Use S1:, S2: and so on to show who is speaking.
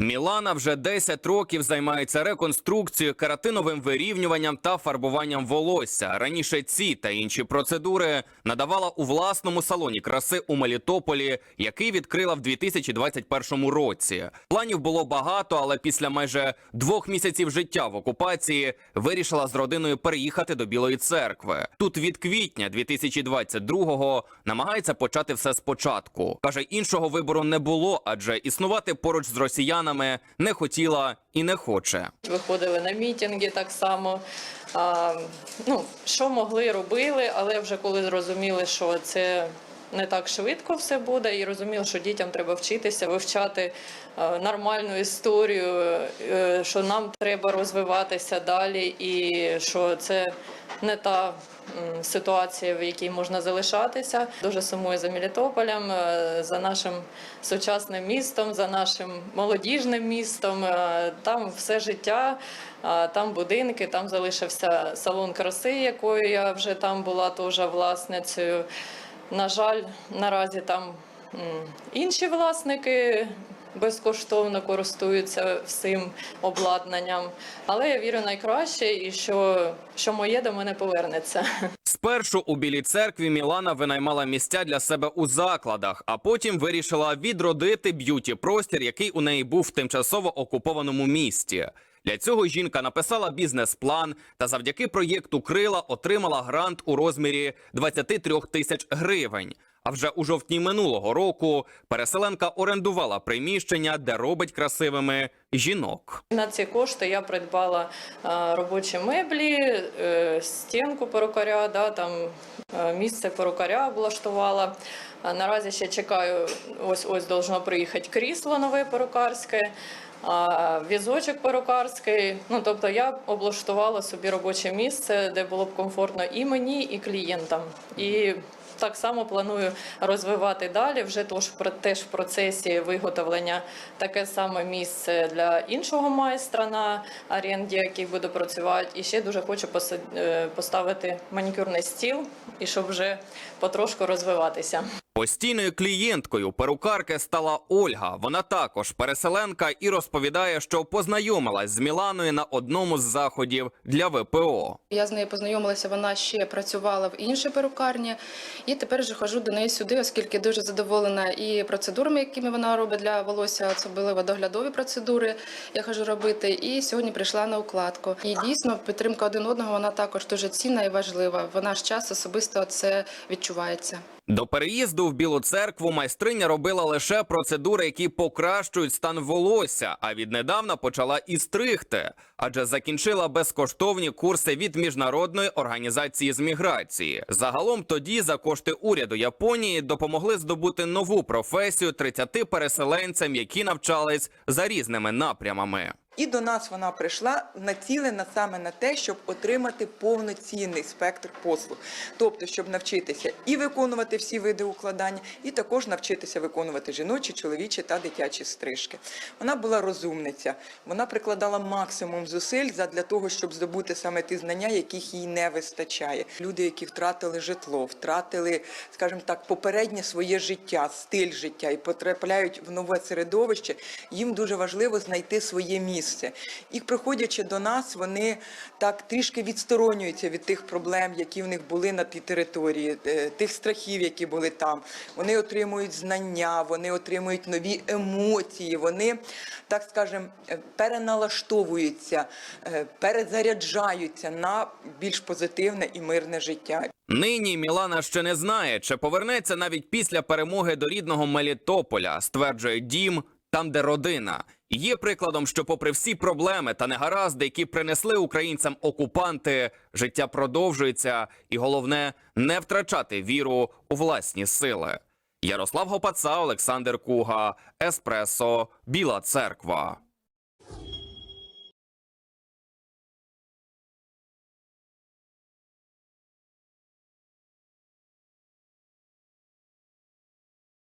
S1: Мілана вже 10 років займається реконструкцією, кератиновим вирівнюванням та фарбуванням волосся. Раніше ці та інші процедури надавала у власному салоні краси у Мелітополі, який відкрила в 2021 році. Планів було багато, але після майже двох місяців життя в окупації вирішила з родиною переїхати до Білої церкви. Тут від квітня 2022-го намагається почати все спочатку. Каже, іншого вибору не було, адже існувати поруч з росіянами не хотіла і не хоче.
S2: Виходили на мітинги так само. А, ну, що могли, робили, але вже коли зрозуміли, що це не так швидко все буде, і розуміли, що дітям треба вчитися, вивчати е, нормальну історію, е, що нам треба розвиватися далі, і що це не та ситуація, в якій можна залишатися. Дуже сумую за Мелітополем, е, за нашим сучасним містом, за нашим молодіжним містом. Там все життя, там будинки, там залишився салон краси, якою я вже там була теж власницею. На жаль, наразі там інші власники безкоштовно користуються всім обладнанням. Але я вірю найкраще і що, що моє до мене повернеться.
S1: Спершу у Білій церкві Мілана винаймала місця для себе у закладах, а потім вирішила відродити б'юті простір, який у неї був в тимчасово окупованому місті. Для цього жінка написала бізнес-план та завдяки проєкту Крила отримала грант у розмірі 23 тисяч гривень. А вже у жовтні минулого року переселенка орендувала приміщення, де робить красивими жінок.
S2: На ці кошти я придбала е, робочі меблі, е, стінку перукаря, да, там е, місце перукаря облаштувала. Наразі ще чекаю, ось ось должно приїхати крісло нове перукарське. Візочок перукарський. Ну тобто я облаштувала собі робоче місце, де було б комфортно і мені, і клієнтам. І так само планую розвивати далі. Вже тож теж в процесі виготовлення таке саме місце для іншого майстра на аренді, який буде працювати. І ще дуже хочу е, поставити манікюрний стіл, і щоб вже потрошку розвиватися.
S1: Постійною клієнткою перукарки стала Ольга. Вона також переселенка і розповідає, що познайомилась з Міланою на одному з заходів для ВПО.
S3: Я з нею познайомилася, вона ще працювала в іншій перукарні, і тепер вже ходжу до неї сюди, оскільки дуже задоволена і процедурами, якими вона робить для волосся, особливо доглядові процедури. Я хожу робити. І сьогодні прийшла на укладку. І дійсно підтримка один одного вона також дуже цінна і важлива. В наш час особисто це відчувається.
S1: До переїзду в Білу церкву майстриня робила лише процедури, які покращують стан волосся, а віднедавна почала і стригти, адже закінчила безкоштовні курси від міжнародної організації з міграції. Загалом тоді за кошти уряду Японії допомогли здобути нову професію 30 переселенцям, які навчались за різними напрямами.
S4: І до нас вона прийшла націлена саме на те, щоб отримати повноцінний спектр послуг, тобто, щоб навчитися і виконувати всі види укладання, і також навчитися виконувати жіночі, чоловічі та дитячі стрижки. Вона була розумниця, вона прикладала максимум зусиль для того, щоб здобути саме ті знання, яких їй не вистачає. Люди, які втратили житло, втратили, скажімо так, попереднє своє життя, стиль життя і потрапляють в нове середовище, їм дуже важливо знайти своє місце. І приходячи до нас, вони так трішки відсторонюються від тих проблем, які в них були на тій території, е, тих страхів, які були там. Вони отримують знання, вони отримують нові емоції, вони, так скажемо, е, переналаштовуються, е, перезаряджаються на більш позитивне і мирне життя.
S1: Нині Мілана ще не знає, чи повернеться навіть після перемоги до рідного Мелітополя, стверджує дім там, де родина. Є прикладом, що, попри всі проблеми та негаразди, які принесли українцям окупанти, життя продовжується, і головне не втрачати віру у власні сили. Ярослав Гопаца, Олександр Куга, Еспресо, Біла Церква.